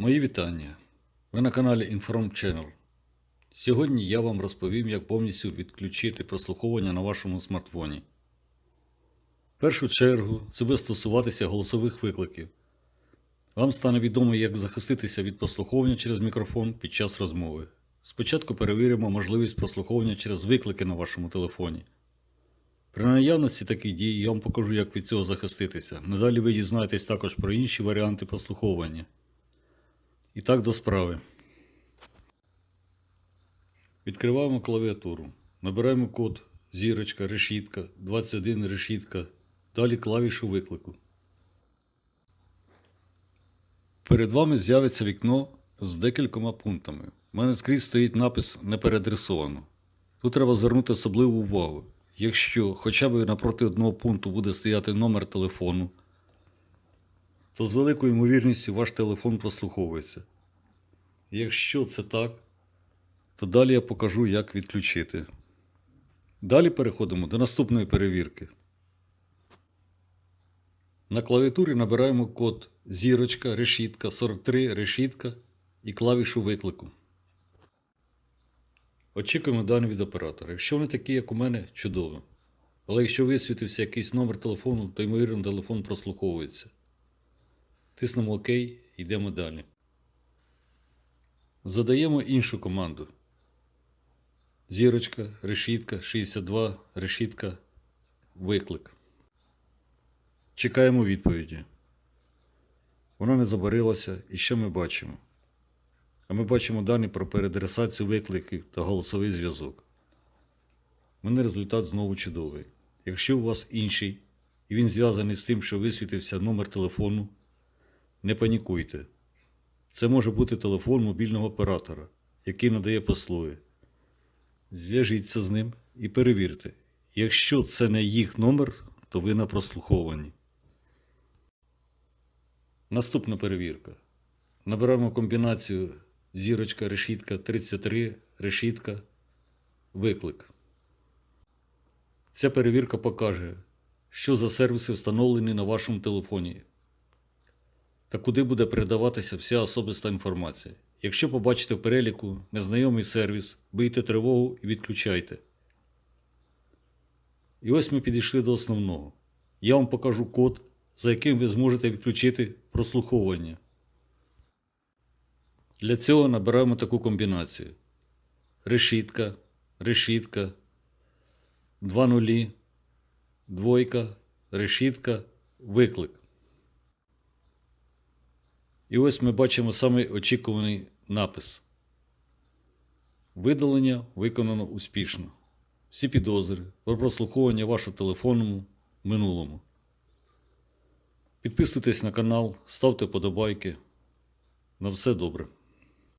Мої вітання. Ви на каналі Inform Channel. Сьогодні я вам розповім, як повністю відключити прослуховування на вашому смартфоні. В першу чергу це буде стосуватися голосових викликів. Вам стане відомо, як захиститися від прослуховування через мікрофон під час розмови. Спочатку перевіримо можливість прослуховування через виклики на вашому телефоні. При наявності таких дій я вам покажу, як від цього захиститися. Надалі ви дізнаєтесь також про інші варіанти прослуховування. І так до справи. Відкриваємо клавіатуру. Набираємо код зірочка, решітка, 21 решітка. Далі клавішу виклику. Перед вами з'явиться вікно з декількома пунктами. У мене скрізь стоїть напис не переадресовано. Тут треба звернути особливу увагу. Якщо хоча б напроти одного пункту буде стояти номер телефону, то з великою ймовірністю ваш телефон прослуховується. Якщо це так, то далі я покажу, як відключити. Далі переходимо до наступної перевірки. На клавіатурі набираємо код зірочка, решітка, 43, решітка і клавішу виклику. Очікуємо дані від оператора. Якщо вони такі, як у мене, чудово. Але якщо висвітився якийсь номер телефону, то ймовірно телефон прослуховується. Тиснемо ОК йдемо далі. Задаємо іншу команду. Зірочка, решітка, 62, решітка, виклик. Чекаємо відповіді. Вона не забарилася, і що ми бачимо? А ми бачимо дані про переадресацію викликів та голосовий зв'язок. У мене результат знову чудовий. Якщо у вас інший, і він зв'язаний з тим, що висвітився номер телефону, не панікуйте. Це може бути телефон мобільного оператора, який надає послуги. Зв'яжіться з ним і перевірте. Якщо це не їх номер, то ви на прослухованні. Наступна перевірка. Набираємо комбінацію зірочка, решітка 33, решітка, виклик. Ця перевірка покаже, що за сервіси встановлені на вашому телефоні та куди буде передаватися вся особиста інформація. Якщо побачите в переліку незнайомий сервіс, бийте тривогу і відключайте. І ось ми підійшли до основного. Я вам покажу код, за яким ви зможете відключити прослуховування. Для цього набираємо таку комбінацію: решітка, решітка, два нулі, двойка, решітка, виклик. І ось ми бачимо самий очікуваний напис. Видалення виконано успішно. Всі підозри про прослуховування вашого телефонному минулому. Підписуйтесь на канал, ставте подобайки. На все добре.